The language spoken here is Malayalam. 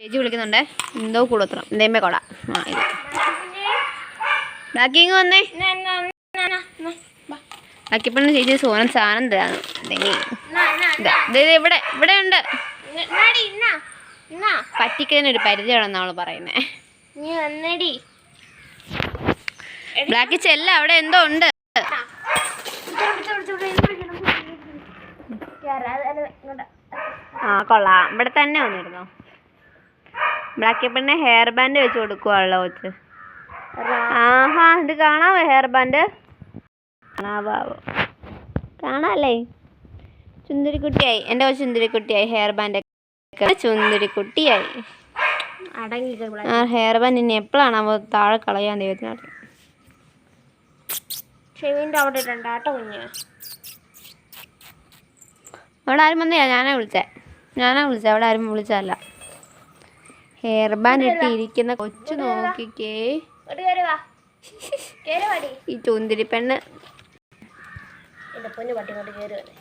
ചേച്ചി വിളിക്കുന്നുണ്ടേ. എന്തോ കൂടത്രം. എന്തേമേ കൊട ബാക്കി ഇങ്ങ് വന്നേ. ബാക്കി പെണ്ണ് ചേച്ചി സോനം സാധനം ദേ ഇവിടെ ഇവിടെ ഉണ്ട്. പറ്റിക്കുന്നതിനൊരു പരിചയമാണെന്ന് അവൾ പറയുന്നേ. ബ്ലാക്കി ചെല്ല അവിടെ എന്തോ ഉണ്ട്. ആ കൊള്ളാം. ഇവിടെ തന്നെ വന്നിരുന്നോ? ബ്ലാക്കി പെണ്ണെ ഹെയർ ബാൻഡ് വെച്ച് കൊടുക്കുവാണല്ലോ കൊച്ച്. ആഹാ ഇത് കാണാവോ ഹെയർ ബാൻഡ് കാണാവോ? കാണാല്ലേ? ചുന്ദരിക്കുട്ടിയായി. എന്റെ കൊച്ചു ചുന്ദരിക്കുട്ടിയായി. ഹെയർ ബാൻഡ് ഒക്കെ. ആ ഹെയർ ബാൻഡ് ഇനി എപ്പോഴാണ് അവ താഴെ കളയാൻ ദൈവത്തിന് അവിടെ കുഞ്ഞ്. അവിടെ ആരും വന്നില്ല. ഞാനാ വിളിച്ചേ. ഞാനാ വിളിച്ചേ. അവിടെ ആരും വിളിച്ചതല്ല. ഹെയർ ബാൻഡ് ഇട്ടിരിക്കുന്ന കൊച്ചു നോക്കിക്കേ. ഈ ചുന്തിരി പെണ്ണ് പൊന്നു പട്ടി കൊണ്ട് കയറി വന്നേ.